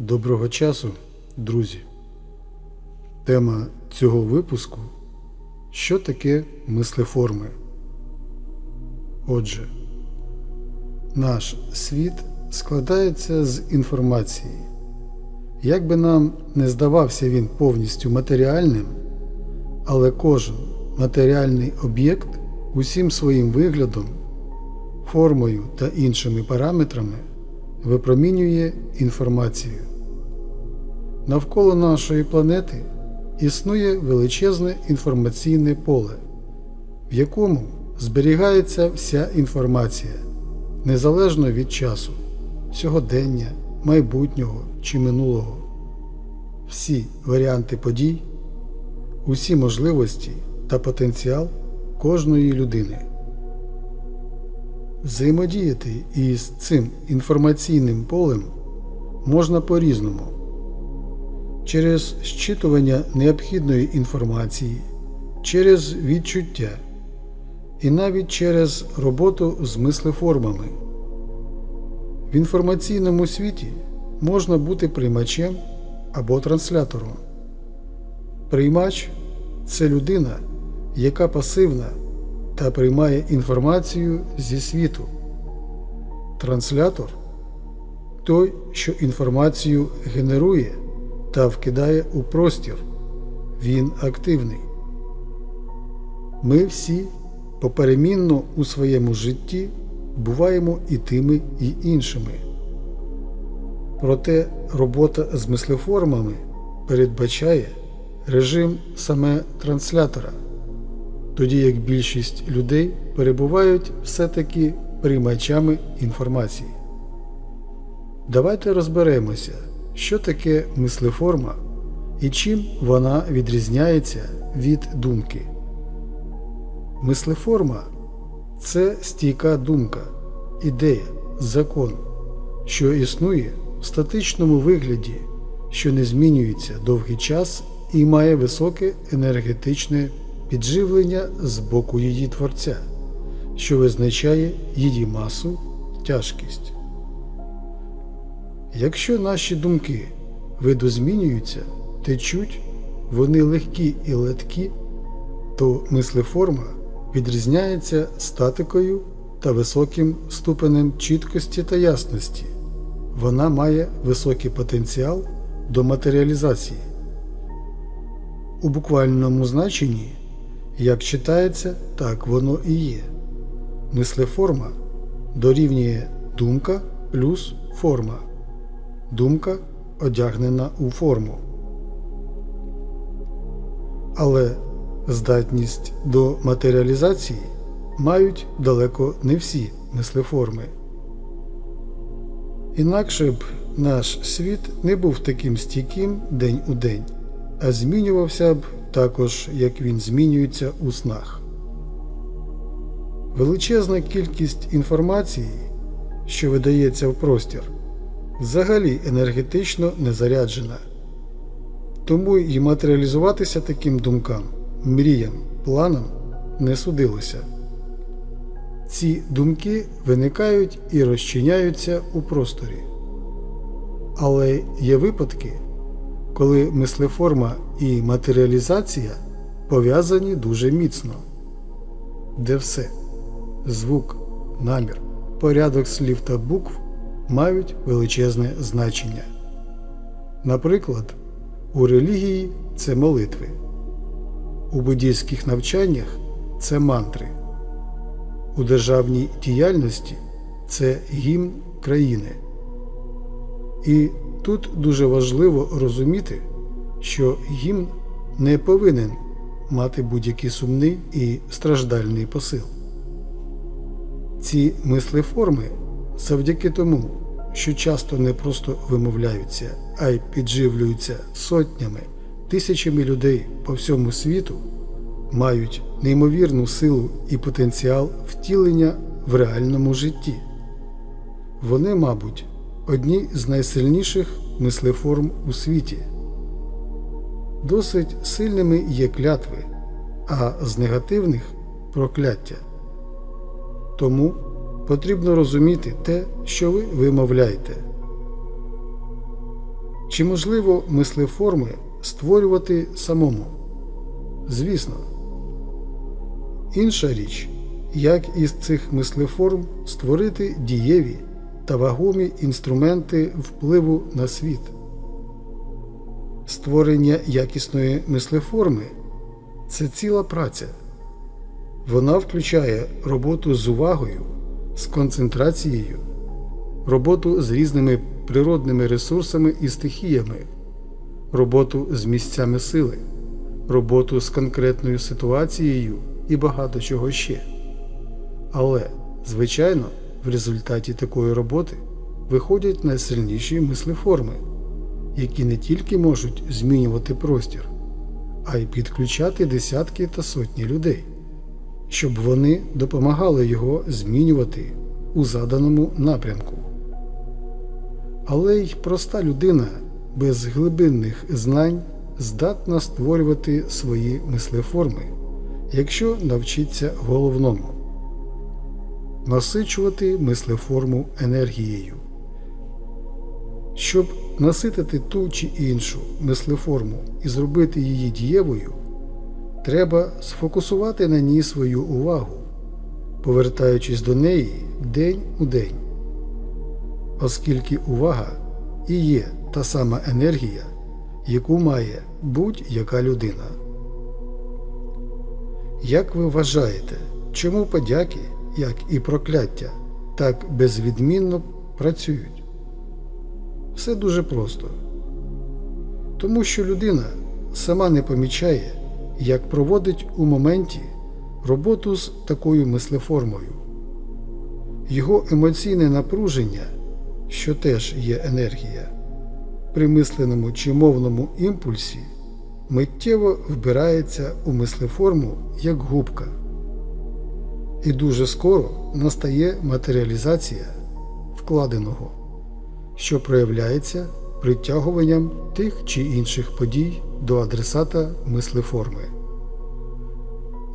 Доброго часу, друзі. Тема цього випуску Що таке мислеформи? Отже, наш світ складається з інформації. Як би нам не здавався він повністю матеріальним, але кожен матеріальний об'єкт усім своїм виглядом, формою та іншими параметрами випромінює інформацію. Навколо нашої планети існує величезне інформаційне поле, в якому зберігається вся інформація незалежно від часу, сьогодення, майбутнього чи минулого. Всі варіанти подій, усі можливості та потенціал кожної людини. Взаємодіяти із цим інформаційним полем можна по-різному через щитування необхідної інформації, через відчуття і навіть через роботу з мислеформами. В інформаційному світі можна бути приймачем або транслятором. Приймач це людина, яка пасивна та приймає інформацію зі світу. Транслятор той, що інформацію генерує та вкидає у простір. Він активний. Ми всі поперемінно у своєму житті буваємо і тими, і іншими. Проте робота з мислеформами передбачає режим саме транслятора тоді як більшість людей перебувають все-таки приймачами інформації. Давайте розберемося, що таке мислеформа і чим вона відрізняється від думки. Мислеформа це стійка думка, ідея, закон, що існує в статичному вигляді, що не змінюється довгий час і має високе енергетичне підживлення з боку її творця, що визначає її масу, тяжкість. Якщо наші думки видозмінюються, течуть, вони легкі і леткі, то мислеформа відрізняється статикою та високим ступенем чіткості та ясності. Вона має високий потенціал до матеріалізації. У буквальному значенні як читається, так воно і є. Мислеформа дорівнює думка плюс форма. Думка одягнена у форму. Але здатність до матеріалізації мають далеко не всі мислеформи. Інакше б наш світ не був таким стійким день у день, а змінювався б також як він змінюється у снах. Величезна кількість інформації, що видається в простір, взагалі енергетично не заряджена. Тому і матеріалізуватися таким думкам, мріям, планам не судилося. Ці думки виникають і розчиняються у просторі. Але є випадки коли мислеформа і матеріалізація пов'язані дуже міцно, де все звук, намір, порядок слів та букв мають величезне значення. Наприклад, у релігії це молитви, у буддійських навчаннях це мантри, у державній діяльності це гімн країни. І Тут дуже важливо розуміти, що гімн не повинен мати будь-який сумний і страждальний посил. Ці мислеформи завдяки тому, що часто не просто вимовляються, а й підживлюються сотнями, тисячами людей по всьому світу, мають неймовірну силу і потенціал втілення в реальному житті. Вони, мабуть, одні з найсильніших мислеформ у світі. Досить сильними є клятви, а з негативних прокляття. Тому потрібно розуміти те, що ви вимовляєте. Чи можливо мислеформи створювати самому? Звісно. Інша річ, як із цих мислеформ створити дієві та вагомі інструменти впливу на світ. Створення якісної мислеформи це ціла праця. Вона включає роботу з увагою, з концентрацією, роботу з різними природними ресурсами і стихіями, роботу з місцями сили, роботу з конкретною ситуацією і багато чого ще. Але, звичайно, в результаті такої роботи виходять найсильніші мислеформи, які не тільки можуть змінювати простір, а й підключати десятки та сотні людей, щоб вони допомагали його змінювати у заданому напрямку. Але й проста людина без глибинних знань здатна створювати свої мислеформи, якщо навчиться головному насичувати мислеформу енергією. Щоб наситити ту чи іншу мислеформу і зробити її дієвою, треба сфокусувати на ній свою увагу, повертаючись до неї день у день, оскільки увага і є та сама енергія, яку має будь-яка людина. Як ви вважаєте, чому подяки, як і прокляття, так безвідмінно працюють? Все дуже просто. Тому що людина сама не помічає, як проводить у моменті роботу з такою мислеформою. Його емоційне напруження, що теж є енергія, при мисленому чи мовному імпульсі миттєво вбирається у мислеформу як губка. І дуже скоро настає матеріалізація вкладеного, що проявляється притягуванням тих чи інших подій до адресата мислеформи,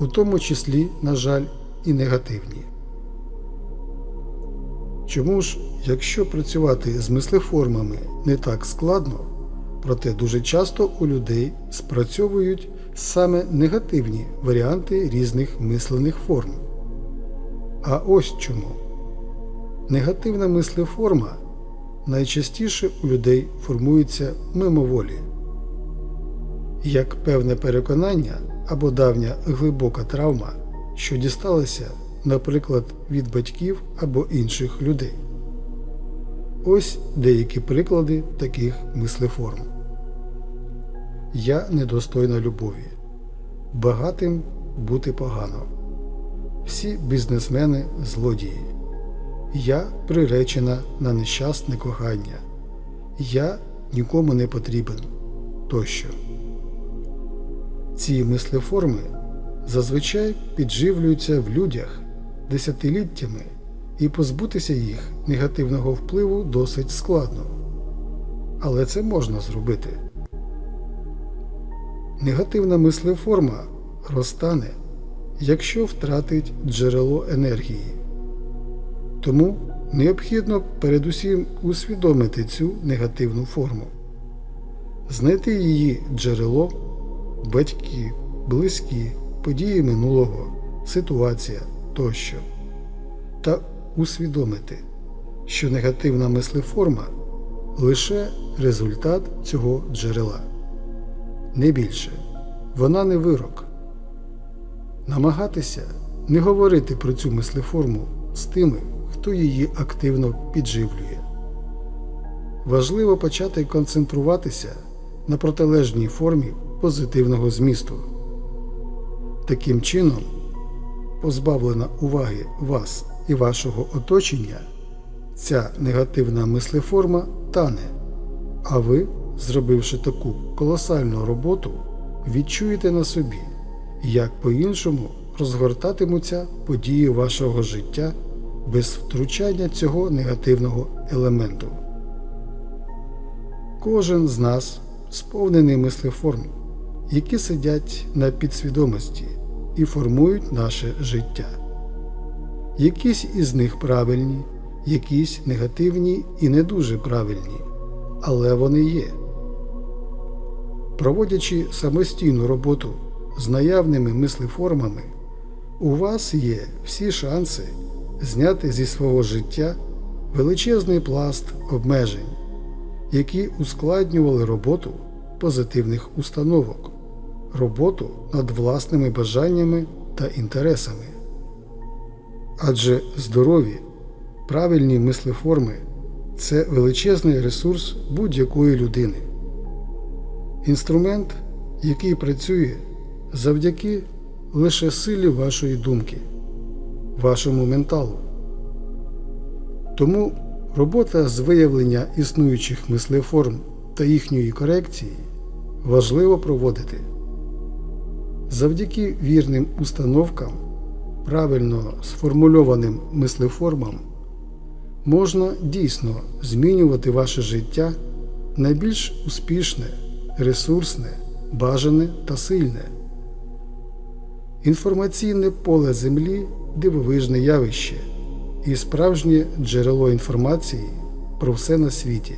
у тому числі, на жаль, і негативні. Чому ж, якщо працювати з мислеформами не так складно, проте дуже часто у людей спрацьовують саме негативні варіанти різних мислених форм? А ось чому. Негативна мислеформа найчастіше у людей формується мимоволі. Як певне переконання або давня глибока травма, що дісталася, наприклад, від батьків або інших людей. Ось деякі приклади таких мислеформ. Я недостойна любові. Багатим бути погано. Всі бізнесмени злодії. Я приречена на нещасне кохання. Я нікому не потрібен. Тощо. Ці мислеформи зазвичай підживлюються в людях десятиліттями, і позбутися їх негативного впливу досить складно. Але це можна зробити. Негативна мислеформа розтане, якщо втратить джерело енергії. Тому необхідно передусім усвідомити цю негативну форму, знайти її джерело, батьки, близькі, події минулого, ситуація тощо, та усвідомити, що негативна мислеформа лише результат цього джерела. Не більше, вона не вирок. Намагатися не говорити про цю мислеформу з тими, хто її активно підживлює. Важливо почати концентруватися на протилежній формі позитивного змісту. Таким чином, позбавлена уваги вас і вашого оточення, ця негативна мислеформа тане, а ви, зробивши таку колосальну роботу, відчуєте на собі, як по-іншому розгортатимуться події вашого життя без втручання цього негативного елементу. Кожен з нас сповнений мислеформ, які сидять на підсвідомості і формують наше життя. Якісь із них правильні, якісь негативні і не дуже правильні, але вони є. Проводячи самостійну роботу з наявними мислеформами, у вас є всі шанси зняти зі свого життя величезний пласт обмежень, які ускладнювали роботу позитивних установок, роботу над власними бажаннями та інтересами. Адже здорові, правильні мислеформи це величезний ресурс будь-якої людини. Інструмент, який працює завдяки лише силі вашої думки, вашому менталу. Тому робота з виявлення існуючих мислеформ та їхньої корекції важливо проводити. Завдяки вірним установкам, правильно сформульованим мислеформам, можна дійсно змінювати ваше життя на більш успішне, ресурсне, бажане та сильне. Інформаційне поле Землі дивовижне явище і справжнє джерело інформації про все на світі.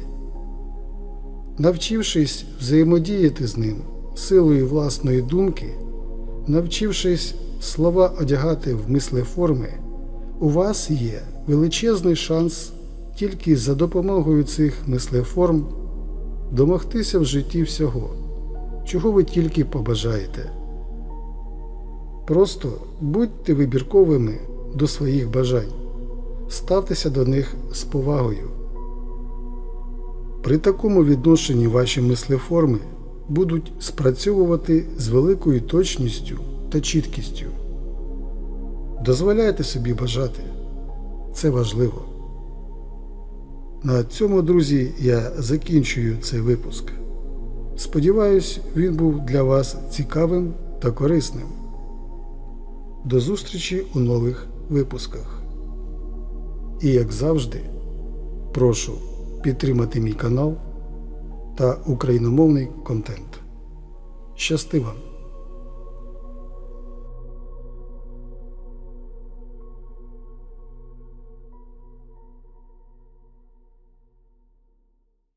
Навчившись взаємодіяти з ним силою власної думки, навчившись слова одягати в мислеформи, у вас є величезний шанс тільки за допомогою цих мислеформ домогтися в житті всього, чого ви тільки побажаєте. Просто будьте вибірковими до своїх бажань, ставтеся до них з повагою. При такому відношенні ваші мислеформи будуть спрацьовувати з великою точністю та чіткістю. Дозволяйте собі бажати. Це важливо. На цьому, друзі, я закінчую цей випуск. Сподіваюсь, він був для вас цікавим та корисним. До зустрічі у нових випусках. І як завжди, прошу підтримати мій канал та україномовний контент. Щасти вам!